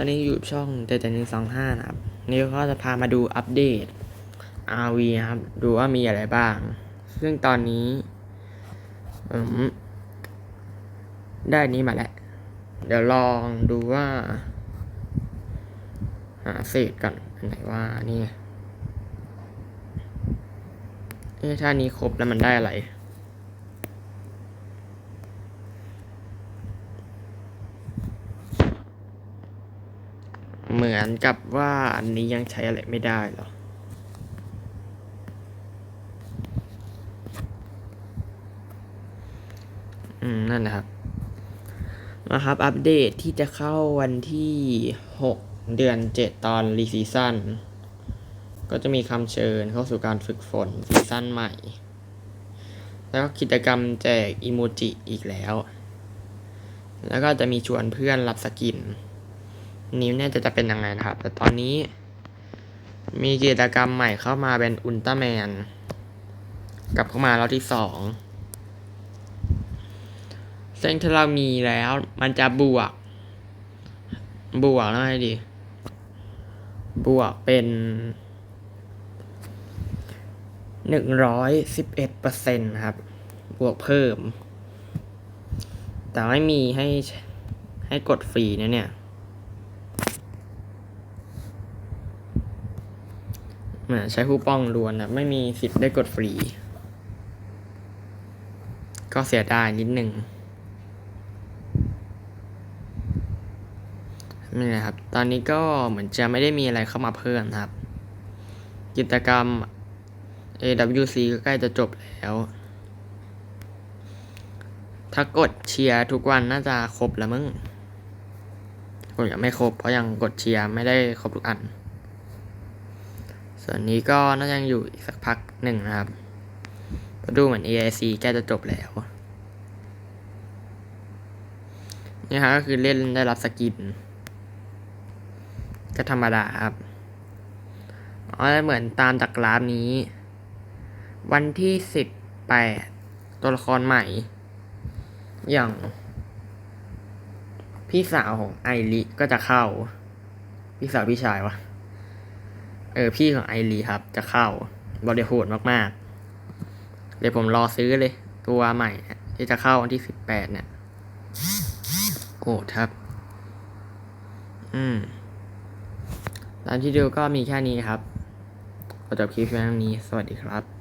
ตอนนี้อยู่ช่องเจเจนสองห้านะครับ นี่ก็จะพามาดูอัปเดต RV ครับ ดูว่ามีอะไรบ้าง ซึ่งตอนนี้อืมได้นี้มาแล้ว เดี๋ยวลองดูว่า หาเศษก่อนอันไหนว่านี่เอ๊ะถ้านี้ครบแล้วมันได้อะไร เหมือนกับว่าอันนี้ยังใช้อะไรไม่ได้หรออืม นั่นนะครับ นะครับ อัปเดตที่จะเข้าวันที่ 6 เดือน 7 ตอนรีซีซั่นก็จะมีคำเชิญเข้าสู่การฝึกฝนซีซั่นใหม่ แล้วก็กิจกรรมแจกอิโมจิอีกแล้ว แล้วก็จะมีชวนเพื่อนรับสกิน นิ้วเนี่ยจะจะเป็นยังไงนะครับ แต่ตอนนี้ มีกิจกรรมใหม่เข้ามาเป็นอุลตร้าแมนกลับเข้ามารอบที่สองซึ่งถ้าเรามีแล้ว มันจะบวก บวกแล้วไงดี บวกเป็นหนึ่งร้อยสิบเอ็ดเปอร์เซ็นต์ครับ บวกเพิ่ม แต่ไม่มีให้ให้กดฟรีนะเนี่ย แหม ใช้คูปองล้วนนะไม่มีสิทธิ์ได้กดฟรี ก็เสียดายนิดหนึ่งนี่นะครับ ตอนนี้ก็เหมือนจะไม่ได้มีอะไรเข้ามาเพิ่มครับ กิจกรรม AWC ก็ใกล้จะจบแล้ว ถ้ากดเชียร์ทุกวันน่าจะครบแล้วมึงผมยังไม่ครบเพราะยังกดเชียร์ไม่ได้ครบทุกอัน ส่วนนี้ก็น่าจะยังอยู่อีกสักพักหนึ่งนะครับก็ดูเหมือน AIC ใกล้จะจบแล้วนี่ฮะก็คือเล่นได้รับสกิน ก็ธรรมดาครับอ๋อเหมือนตามจากกราฟนี้ วันที่สิบแปดตัวละครใหม่ อย่าง พี่สาวของไอริก็จะเข้า พี่สาวพี่ชายวะ เออพี่ของไอรีครับ จะเข้าบริโภดมากๆ เดี๋ยวผมรอซื้อเลย ตัวใหม่ที่จะเข้าวันที่สิบแปดเนี่ยโอ้ครับ อืมตามที่ดูก็มีแค่นี้ครับขอจบคลิปเพียงเท่านี้ สวัสดีครับ